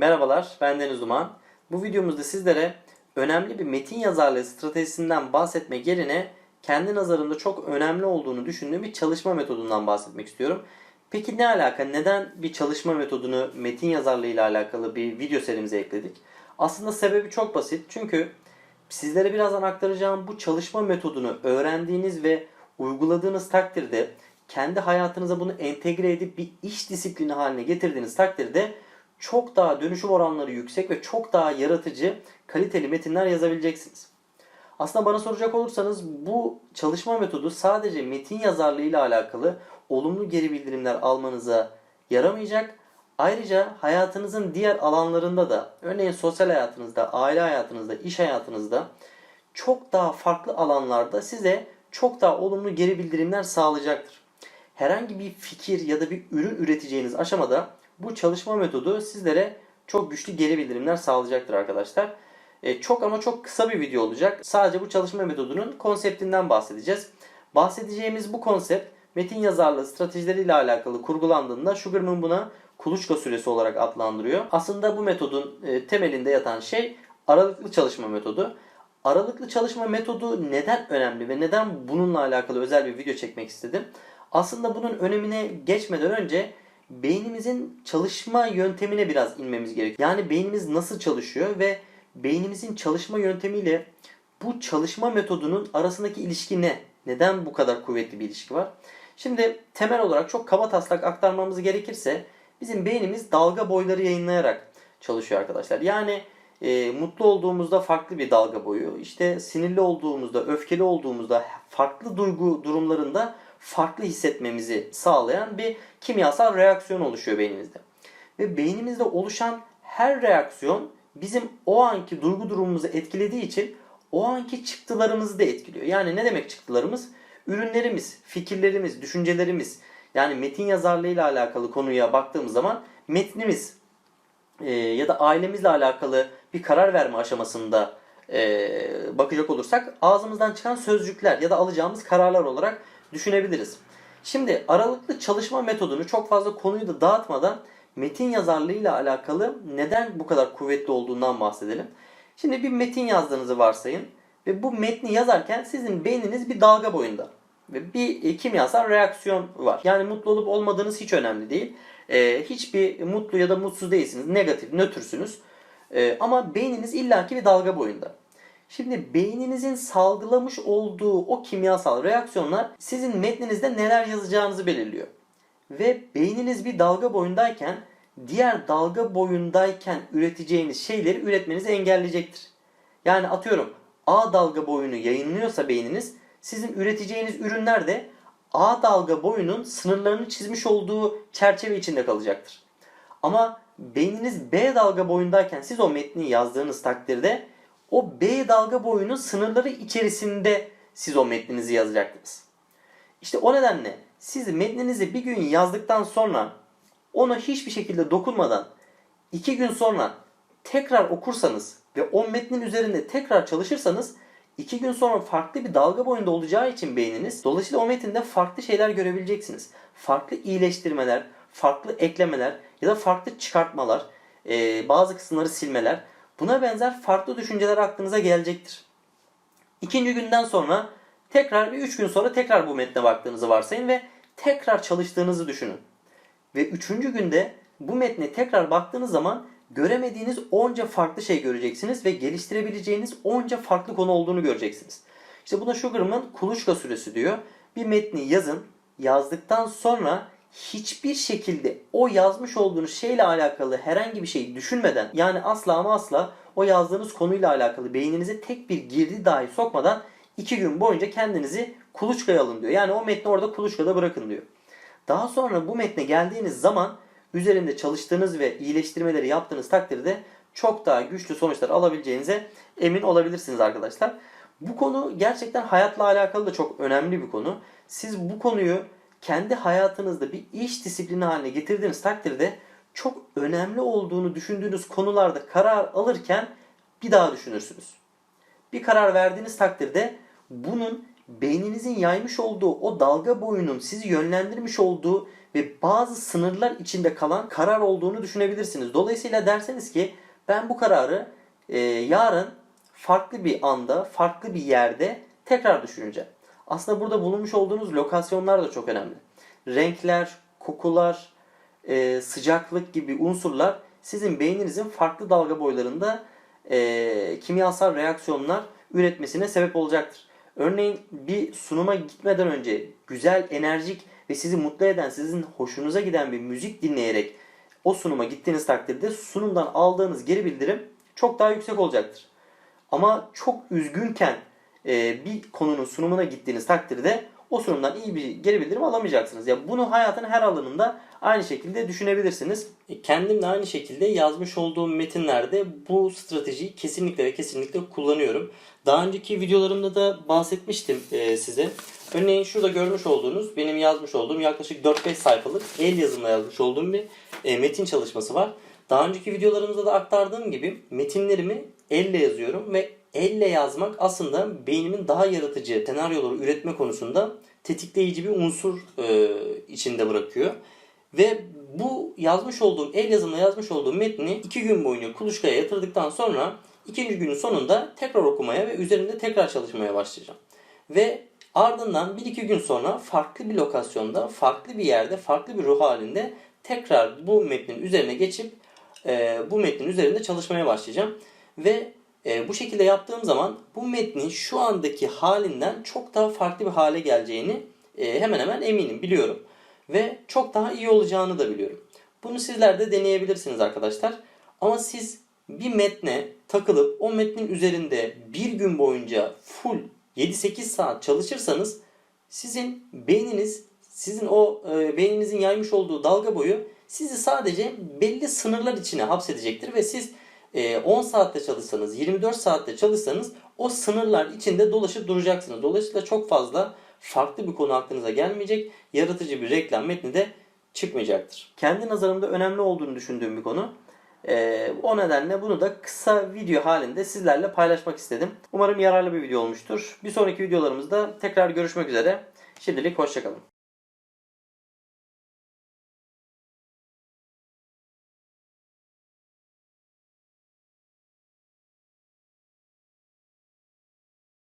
Merhabalar, ben Deniz Duman. Bu videomuzda sizlere önemli bir metin yazarlığı stratejisinden bahsetmek yerine kendi nazarımda çok önemli olduğunu düşündüğüm bir çalışma metodundan bahsetmek istiyorum. Peki ne alaka? Neden bir çalışma metodunu metin yazarlığı ile alakalı bir video serimize ekledik? Aslında sebebi çok basit. Çünkü sizlere birazdan aktaracağım bu çalışma metodunu öğrendiğiniz ve uyguladığınız takdirde kendi hayatınıza bunu entegre edip bir iş disiplini haline getirdiğiniz takdirde çok daha dönüşüm oranları yüksek ve çok daha yaratıcı, kaliteli metinler yazabileceksiniz. Aslında bana soracak olursanız bu çalışma metodu sadece metin yazarlığı ile alakalı olumlu geri bildirimler almanıza yaramayacak. Ayrıca hayatınızın diğer alanlarında da, örneğin sosyal hayatınızda, aile hayatınızda, iş hayatınızda çok daha farklı alanlarda size çok daha olumlu geri bildirimler sağlayacaktır. Herhangi bir fikir ya da bir ürün üreteceğiniz aşamada bu çalışma metodu sizlere çok güçlü geri bildirimler sağlayacaktır arkadaşlar. E, çok ama çok kısa bir video olacak. Sadece bu çalışma metodunun konseptinden bahsedeceğiz. Bahsedeceğimiz bu konsept metin yazarlığı stratejileriyle alakalı kurgulandığında Sugarman buna kuluçka süresi olarak adlandırıyor. Aslında bu metodun e, temelinde yatan şey aralıklı çalışma metodu. Aralıklı çalışma metodu neden önemli ve neden bununla alakalı özel bir video çekmek istedim? Aslında bunun önemine geçmeden önce beynimizin çalışma yöntemine biraz inmemiz gerekiyor. Yani beynimiz nasıl çalışıyor ve beynimizin çalışma yöntemiyle bu çalışma metodunun arasındaki ilişki ne? Neden bu kadar kuvvetli bir ilişki var? Şimdi temel olarak çok kaba taslak aktarmamız gerekirse bizim beynimiz dalga boyları yayınlayarak çalışıyor arkadaşlar. Yani e, mutlu olduğumuzda farklı bir dalga boyu, işte sinirli olduğumuzda, öfkeli olduğumuzda farklı duygu durumlarında farklı hissetmemizi sağlayan bir kimyasal reaksiyon oluşuyor beynimizde. Ve beynimizde oluşan her reaksiyon bizim o anki duygu durumumuzu etkilediği için o anki çıktılarımızı da etkiliyor. Yani ne demek çıktılarımız? Ürünlerimiz, fikirlerimiz, düşüncelerimiz. Yani metin yazarlığı ile alakalı konuya baktığımız zaman metnimiz e, ya da ailemizle alakalı bir karar verme aşamasında e, bakacak olursak ağzımızdan çıkan sözcükler ya da alacağımız kararlar olarak düşünebiliriz. Şimdi aralıklı çalışma metodunu çok fazla konuyu da dağıtmadan metin yazarlığı ile alakalı neden bu kadar kuvvetli olduğundan bahsedelim. Şimdi bir metin yazdığınızı varsayın ve bu metni yazarken sizin beyniniz bir dalga boyunda ve bir kimyasal reaksiyon var. Yani mutlu olup olmadığınız hiç önemli değil. Ee, hiçbir mutlu ya da mutsuz değilsiniz. Negatif, nötrsünüz. Ee, ama beyniniz illaki bir dalga boyunda. Şimdi beyninizin salgılamış olduğu o kimyasal reaksiyonlar sizin metninizde neler yazacağınızı belirliyor. Ve beyniniz bir dalga boyundayken diğer dalga boyundayken üreteceğiniz şeyleri üretmenizi engelleyecektir. Yani atıyorum A dalga boyunu yayınlıyorsa beyniniz sizin üreteceğiniz ürünler de A dalga boyunun sınırlarını çizmiş olduğu çerçeve içinde kalacaktır. Ama beyniniz B dalga boyundayken siz o metni yazdığınız takdirde o B dalga boyunun sınırları içerisinde siz o metninizi yazacaktınız. İşte o nedenle siz metninizi bir gün yazdıktan sonra ona hiçbir şekilde dokunmadan iki gün sonra tekrar okursanız ve o metnin üzerinde tekrar çalışırsanız iki gün sonra farklı bir dalga boyunda olacağı için beyniniz dolayısıyla o metinde farklı şeyler görebileceksiniz. Farklı iyileştirmeler, farklı eklemeler ya da farklı çıkartmalar, bazı kısımları silmeler Buna benzer farklı düşünceler aklınıza gelecektir. İkinci günden sonra tekrar bir üç gün sonra tekrar bu metne baktığınızı varsayın ve tekrar çalıştığınızı düşünün. Ve üçüncü günde bu metne tekrar baktığınız zaman göremediğiniz onca farklı şey göreceksiniz ve geliştirebileceğiniz onca farklı konu olduğunu göreceksiniz. İşte buna Sugarman kuluçka süresi diyor. Bir metni yazın, yazdıktan sonra hiçbir şekilde o yazmış olduğunuz şeyle alakalı herhangi bir şey düşünmeden yani asla ama asla o yazdığınız konuyla alakalı beyninize tek bir girdi dahi sokmadan iki gün boyunca kendinizi kuluçkaya alın diyor. Yani o metni orada kuluçkada bırakın diyor. Daha sonra bu metne geldiğiniz zaman üzerinde çalıştığınız ve iyileştirmeleri yaptığınız takdirde çok daha güçlü sonuçlar alabileceğinize emin olabilirsiniz arkadaşlar. Bu konu gerçekten hayatla alakalı da çok önemli bir konu. Siz bu konuyu kendi hayatınızda bir iş disiplini haline getirdiğiniz takdirde çok önemli olduğunu düşündüğünüz konularda karar alırken bir daha düşünürsünüz. Bir karar verdiğiniz takdirde bunun beyninizin yaymış olduğu o dalga boyunun sizi yönlendirmiş olduğu ve bazı sınırlar içinde kalan karar olduğunu düşünebilirsiniz. Dolayısıyla derseniz ki ben bu kararı e, yarın farklı bir anda, farklı bir yerde tekrar düşüneceğim. Aslında burada bulunmuş olduğunuz lokasyonlar da çok önemli. Renkler, kokular, e, sıcaklık gibi unsurlar sizin beyninizin farklı dalga boylarında e, kimyasal reaksiyonlar üretmesine sebep olacaktır. Örneğin bir sunuma gitmeden önce güzel, enerjik ve sizi mutlu eden, sizin hoşunuza giden bir müzik dinleyerek o sunuma gittiğiniz takdirde sunumdan aldığınız geri bildirim çok daha yüksek olacaktır. Ama çok üzgünken e, bir konunun sunumuna gittiğiniz takdirde o sunumdan iyi bir geri bildirim alamayacaksınız. Ya bunu hayatın her alanında aynı şekilde düşünebilirsiniz. E, Kendim de aynı şekilde yazmış olduğum metinlerde bu stratejiyi kesinlikle ve kesinlikle kullanıyorum. Daha önceki videolarımda da bahsetmiştim e, size. Örneğin şurada görmüş olduğunuz benim yazmış olduğum yaklaşık 4-5 sayfalık el yazımla yazmış olduğum bir metin çalışması var. Daha önceki videolarımızda da aktardığım gibi metinlerimi elle yazıyorum ve elle yazmak aslında beynimin daha yaratıcı senaryoları üretme konusunda tetikleyici bir unsur e, içinde bırakıyor. Ve bu yazmış olduğum, el yazımla yazmış olduğum metni iki gün boyunca kuluçkaya yatırdıktan sonra ikinci günün sonunda tekrar okumaya ve üzerinde tekrar çalışmaya başlayacağım. Ve ardından bir iki gün sonra farklı bir lokasyonda, farklı bir yerde, farklı bir ruh halinde tekrar bu metnin üzerine geçip e, bu metnin üzerinde çalışmaya başlayacağım. Ve e, bu şekilde yaptığım zaman bu metnin şu andaki halinden çok daha farklı bir hale geleceğini e, hemen hemen eminim, biliyorum. Ve çok daha iyi olacağını da biliyorum. Bunu sizler de deneyebilirsiniz arkadaşlar. Ama siz bir metne takılıp o metnin üzerinde bir gün boyunca full 7-8 saat çalışırsanız sizin beyniniz, sizin o e, beyninizin yaymış olduğu dalga boyu sizi sadece belli sınırlar içine hapsedecektir ve siz e, 10 saatte çalışsanız, 24 saatte çalışsanız o sınırlar içinde dolaşıp duracaksınız. Dolayısıyla çok fazla farklı bir konu aklınıza gelmeyecek, yaratıcı bir reklam metni de çıkmayacaktır. Kendi nazarımda önemli olduğunu düşündüğüm bir konu. Ee, o nedenle bunu da kısa video halinde sizlerle paylaşmak istedim. Umarım yararlı bir video olmuştur. Bir sonraki videolarımızda tekrar görüşmek üzere. Şimdilik hoşçakalın.